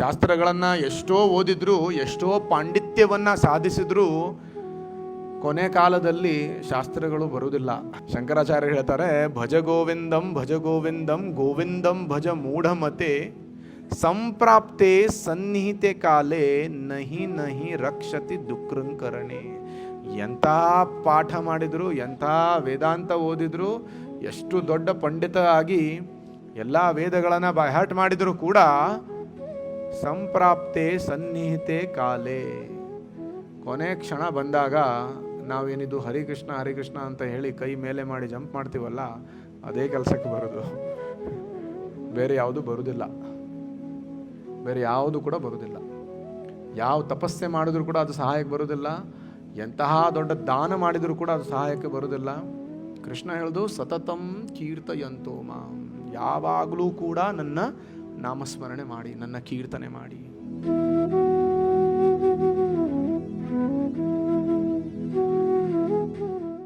ಶಾಸ್ತ್ರಗಳನ್ನು ಎಷ್ಟೋ ಓದಿದ್ರು, ಎಷ್ಟೋ ಪಾಂಡಿತ್ಯವನ್ನು ಸಾಧಿಸಿದ್ರು ಕೊನೆ ಕಾಲದಲ್ಲಿ ಶಾಸ್ತ್ರಗಳು ಬರುವುದಿಲ್ಲ. ಶಂಕರಾಚಾರ್ಯ ಹೇಳ್ತಾರೆ, ಭಜ ಗೋವಿಂದಂ ಭಜ ಗೋವಿಂದಂ ಗೋವಿಂದಂ ಭಜ ಮೂಢಮತೆ, ಸಂಪ್ರಾಪ್ತೆ ಸನ್ನಿಹಿತೆ ಕಾಲೇ ನಹಿ ನಹಿ ರಕ್ಷತಿ ದುಃಖೃಂಕರಣೆ ಎಂಥ ಪಾಠ ಮಾಡಿದ್ರು, ಎಂಥ ವೇದಾಂತ ಓದಿದ್ರು, ಎಷ್ಟು ದೊಡ್ಡ ಪಂಡಿತ ಆಗಿ ಎಲ್ಲ ವೇದಗಳನ್ನು ಬೈಹಾಟ್ ಮಾಡಿದರೂ ಕೂಡ ಸಂಪ್ರಾಪ್ತೆ ಸನ್ನಿಹಿತೆ ಕಾಲೇ. ಕೊನೆ ಕ್ಷಣ ಬಂದಾಗ ನಾವೇನಿದು ಹರಿಕೃಷ್ಣ ಹರಿಕೃಷ್ಣ ಅಂತ ಹೇಳಿ ಕೈ ಮೇಲೆ ಮಾಡಿ ಜಂಪ್ ಮಾಡ್ತೀವಲ್ಲ, ಅದೇ ಕೆಲಸಕ್ಕೆ ಬರೋದು. ಬೇರೆ ಯಾವುದು ಬರುವುದಿಲ್ಲ ಬೇರೆ ಯಾವುದು ಕೂಡ ಬರುವುದಿಲ್ಲ ಯಾವ ತಪಸ್ಸೆ ಮಾಡಿದ್ರು ಕೂಡ ಅದು ಸಹಾಯಕ್ಕೆ ಬರುವುದಿಲ್ಲ ಎಂತಹ ದೊಡ್ಡ ದಾನ ಮಾಡಿದರೂ ಕೂಡ ಅದು ಸಹಾಯಕ್ಕೆ ಬರುವುದಿಲ್ಲ ಕೃಷ್ಣ ಹೇಳ್ದು, ಸತತಂ ಕೀರ್ತಯಂತೋ ಮಾಂ. ಯಾವಾಗಲೂ ಕೂಡ ನನ್ನ ನಾಮಸ್ಮರಣೆ ಮಾಡಿ ನನ್ನ ಕೀರ್ತನೆ ಮಾಡಿ.